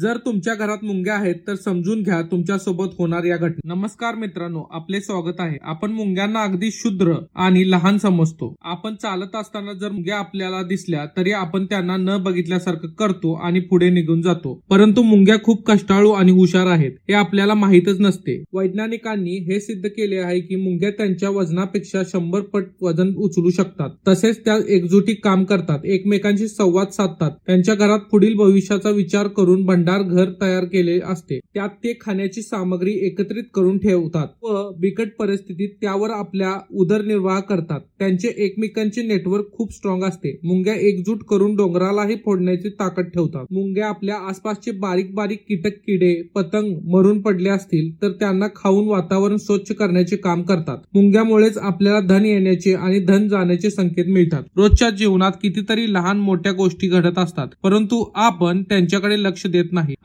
जर तुमच्या घरात मुंग्या आहेत तर समजून घ्या तुमच्यासोबत होणार या घटना. नमस्कार मित्रांनो आपले स्वागत आहे. आपण मुंग्यांना अगदी शुद्र आणि लहान समजतो. आपण चालत असताना जर मुंग्या आपल्याला दिसल्या तरी आपण त्यांना न बघितल्यासारखं करतो आणि पुढे निघून जातो. परंतु मुंग्या खूप कष्टाळू आणि हुशार आहेत हे आपल्याला माहीतच नसते. वैज्ञानिकांनी हे सिद्ध केले आहे की मुंग्या त्यांच्या वजनापेक्षा शंभर पट वजन उचलू शकतात. तसेच त्या एकजुटी काम करतात एकमेकांशी संवाद साधतात. त्यांच्या घरात पुढील भविष्याचा विचार करून भंडार घर तयार केले असते. त्यात ते खाण्याची सामग्री एकत्रित करून ठेवतात व बिकट परिस्थितीत त्यावर आपल्या उदरनिर्वाह करतात. त्यांचे एकमेकांचे नेटवर्क खूप स्ट्रॉंग असते. मुंग्या एकजूट करून डोंगरालाही फोडण्याची ताकद ठेवतात. मुंग्या आपल्या आसपासचे बारीक बारीक कीटक किडे पतंग मरून पडले असतील तर त्यांना खाऊन वातावरण स्वच्छ करण्याचे काम करतात. मुंग्यामुळेच आपल्याला धन येण्याचे आणि धन जाण्याचे संकेत मिळतात. रोजच्या जीवनात कितीतरी लहान मोठ्या गोष्टी घडत असतात परंतु आपण त्यांच्याकडे लक्ष देत नाही. नाही.